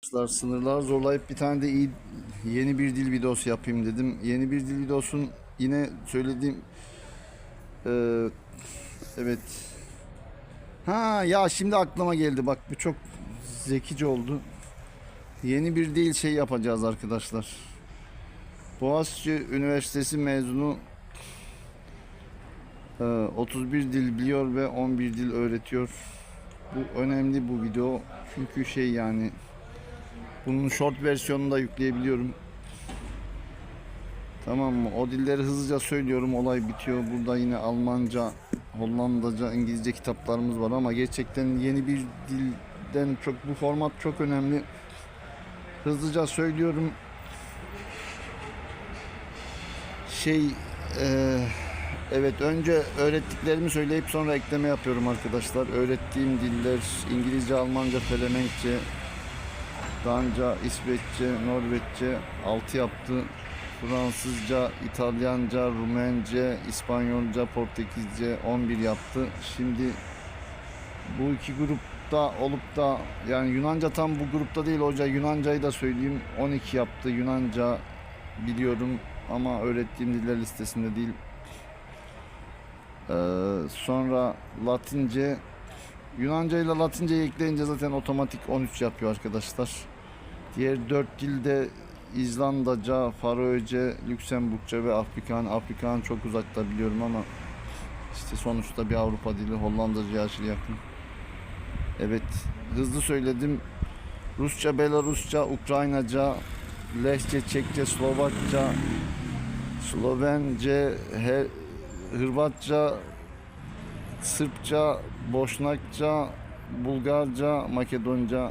Arkadaşlar sınırlar zorlayıp bir tane de iyi yeni bir dil videosu yapayım dedim. Yeni bir dil videosun yine söylediğim Ee, evet. Ha ya şimdi aklıma geldi bak bu çok zekice oldu. Yeni bir dil şey yapacağız arkadaşlar. Boğaziçi Üniversitesi mezunu ee, 31 dil biliyor ve 11 dil öğretiyor. Bu önemli bu video. Çünkü şey yani bunun short versiyonunu da yükleyebiliyorum. Tamam mı? O dilleri hızlıca söylüyorum. Olay bitiyor. Burada yine Almanca, Hollandaca, İngilizce kitaplarımız var ama gerçekten yeni bir dilden çok bu format çok önemli. Hızlıca söylüyorum. Şey eee Evet önce öğrettiklerimi söyleyip sonra ekleme yapıyorum arkadaşlar. Öğrettiğim diller İngilizce, Almanca, Felemenkçe, Danca, İsveççe, Norveççe 6 yaptı. Fransızca, İtalyanca, Rumence, İspanyolca, Portekizce 11 yaptı. Şimdi bu iki grupta olup da yani Yunanca tam bu grupta değil hoca Yunancayı da söyleyeyim 12 yaptı. Yunanca biliyorum ama öğrettiğim diller listesinde değil. Ee, sonra Latince Yunanca ile Latince'yi ekleyince zaten otomatik 13 yapıyor arkadaşlar. Diğer 4 dilde İzlandaca, Faroece, Lüksemburgça ve Afrikan. Afrikan çok uzakta biliyorum ama işte sonuçta bir Avrupa dili Hollandaca aşırı yakın. Evet hızlı söyledim. Rusça, Belarusça, Ukraynaca, Lehçe, Çekçe, Slovakça, Slovence, He- Hırvatça, Sırpça, Boşnakça, Bulgarca, Makedonca